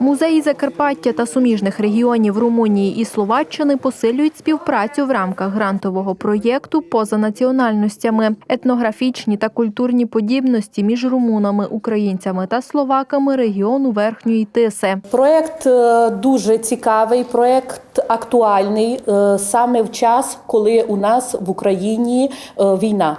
Музеї Закарпаття та суміжних регіонів Румунії і Словаччини посилюють співпрацю в рамках грантового проєкту поза національностями. Етнографічні та культурні подібності між румунами, українцями та словаками регіону Верхньої Тиси. Проєкт е, дуже цікавий, проєкт актуальний е, саме в час, коли у нас в Україні е, війна.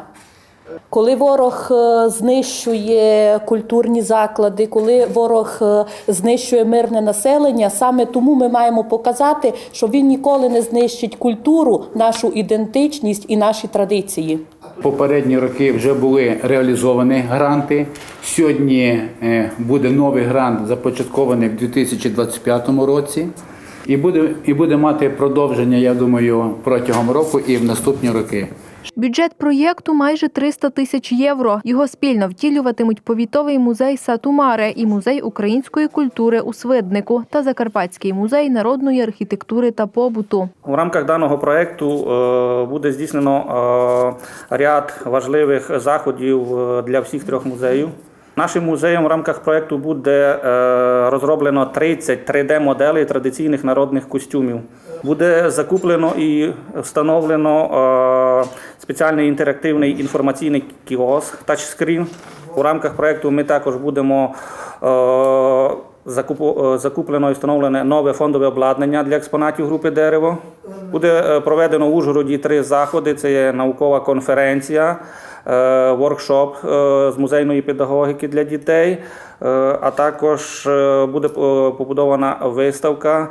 Коли ворог е, знищує культурні заклади, коли ворог е, знищує мирне населення, саме тому ми маємо показати, що він ніколи не знищить культуру, нашу ідентичність і наші традиції. Попередні роки вже були реалізовані гранти. Сьогодні е, буде новий грант започаткований в 2025 році. І буде, і буде мати продовження, я думаю, протягом року і в наступні роки. Бюджет проєкту майже 300 тисяч євро. Його спільно втілюватимуть повітовий музей Сатумаре і музей української культури у Свиднику та Закарпатський музей народної архітектури та побуту. У рамках даного проекту е, буде здійснено е, ряд важливих заходів е, для всіх трьох музеїв. Нашим музеєм в рамках проекту буде е, розроблено 30 3D-моделей традиційних народних костюмів. Буде закуплено і встановлено е, спеціальний інтерактивний інформаційний кіоск тачскрін. У рамках проекту ми також будемо е, закуплено і встановлене нове фондове обладнання для експонатів групи дерево. Буде е, проведено в Ужгороді три заходи: це є наукова конференція, е, воркшоп е, з музейної педагогіки для дітей. А також буде побудована виставка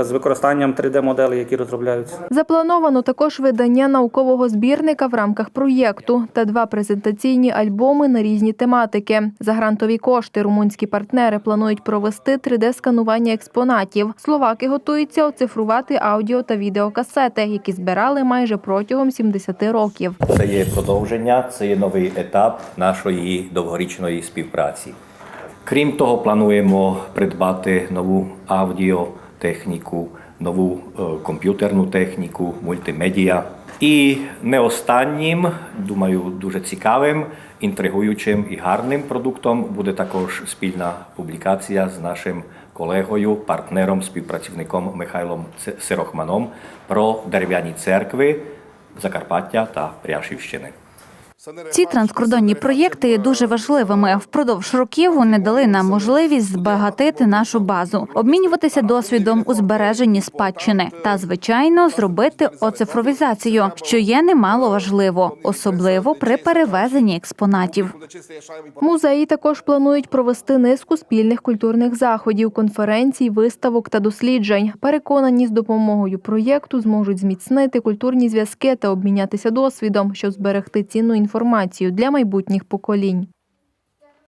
з використанням 3D-моделей, які розробляються. Заплановано також видання наукового збірника в рамках проєкту та два презентаційні альбоми на різні тематики. За грантові кошти румунські партнери планують провести 3D-сканування експонатів. Словаки готуються оцифрувати аудіо та відеокасети, які збирали майже протягом 70 років. Це є продовження, це є новий етап нашої довгорічної співпраці. Крім того, плануємо придбати нову аудіотехніку, нову комп'ютерну техніку, мультимедіа. І не останнім, думаю, дуже цікавим, інтригуючим і гарним продуктом буде також спільна публікація з нашим колегою, партнером, співпрацівником Михайлом Сирохманом про дерев'яні церкви Закарпаття та Пряшівщини. Ці транскордонні проєкти є дуже важливими. Впродовж років вони дали нам можливість збагатити нашу базу, обмінюватися досвідом у збереженні спадщини та, звичайно, зробити оцифровізацію, що є немало важливо, особливо при перевезенні експонатів. Музеї також планують провести низку спільних культурних заходів, конференцій, виставок та досліджень. Переконані, з допомогою проєкту зможуть зміцнити культурні зв'язки та обмінятися досвідом, щоб зберегти цінну інформацію для майбутніх поколінь.